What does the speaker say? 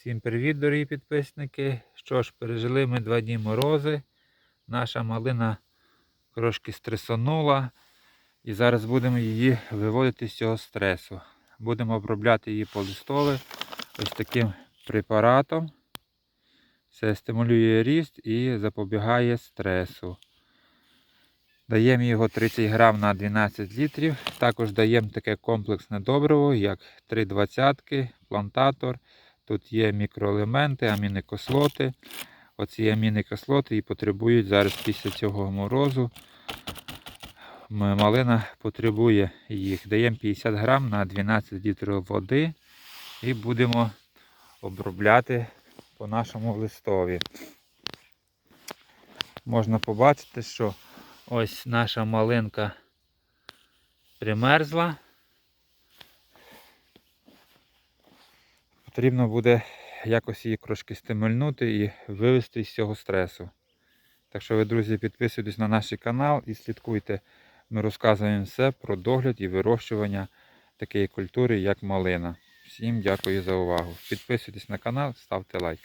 Всім привіт, дорогі підписники. Що ж, пережили ми два дні морози. Наша малина трошки стресонула. І зараз будемо її виводити з цього стресу. Будемо обробляти її по листове ось таким препаратом. Це стимулює ріст і запобігає стресу. Даємо його 30 грам на 12 літрів. Також даємо таке комплексне добриво, як 3,20, плантатор. Тут є мікроелементи, амінокислоти. Оці амінокислоти і потребують зараз після цього морозу. Малина потребує їх. Даємо 50 грам на 12 літрів води і будемо обробляти по нашому листові. Можна побачити, що ось наша малинка примерзла. Потрібно буде якось її трошки стимульнути і вивести з цього стресу. Так що ви, друзі, підписуйтесь на наш канал і слідкуйте. Ми розказуємо все про догляд і вирощування такої культури, як малина. Всім дякую за увагу. Підписуйтесь на канал, ставте лайк.